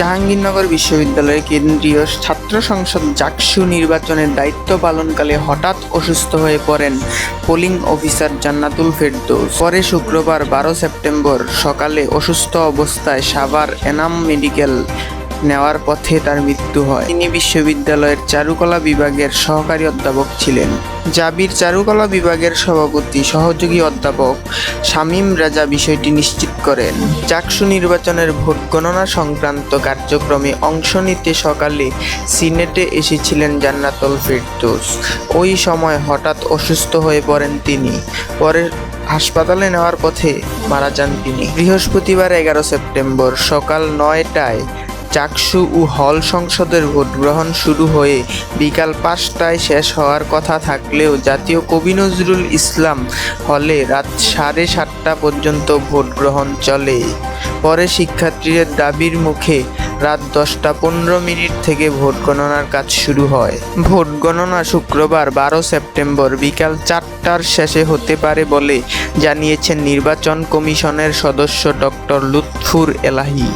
জাহাঙ্গীরনগর বিশ্ববিদ্যালয়ের কেন্দ্রীয় ছাত্র সংসদ জাকসু নির্বাচনের দায়িত্ব পালনকালে হঠাৎ অসুস্থ হয়ে পড়েন পোলিং অফিসার জান্নাতুল ফেরদৌস। পরে শুক্রবার বারো সেপ্টেম্বর সকালে অসুস্থ অবস্থায় সাভার এনাম মেডিকেল নেওয়ার পথে তার মৃত্যু হয়। তিনি বিশ্ববিদ্যালয়ের চারুকলা বিভাগের সহকারী অধ্যাপক ছিলেন। জাবির চারুকলা বিভাগের সভাপতি, সহযোগী অধ্যাপক শামীম রাজা বিষয়টি নিশ্চিত করেন। চাকসু নির্বাচনের ভোট গণনা সংক্রান্ত কার্যক্রমে অংশ নিতে সকালে সিনেটে এসেছিলেন জান্নাতুল ফেরদৌস। ওই সময় হঠাৎ অসুস্থ হয়ে পড়েন তিনি। পরে হাসপাতালে নেওয়ার পথে মারা যান তিনি। বৃহস্পতিবার এগারো সেপ্টেম্বর সকাল নয়টায় চাকসু ও হল সংসদের ভোট গ্রহণ শুরু হয়ে বিকাল পাঁচটায় শেষ হওয়ার কথা থাকলেও জাতীয় কবি নজরুল ইসলাম হলে রাত সাড়ে সাতটা পর্যন্ত ভোট গ্রহণ চলে। পরে শিক্ষার্থীদের দাবির মুখে রাত দশটা পনেরো মিনিট থেকে ভোট গণনার কাজ শুরু হয়। ভোট গণনা শুক্রবার বারো সেপ্টেম্বর বিকাল চারটার শেষে হতে পারে বলে জানিয়েছেন নির্বাচন কমিশনের সদস্য ডক্টর লুৎফুর এলাহি।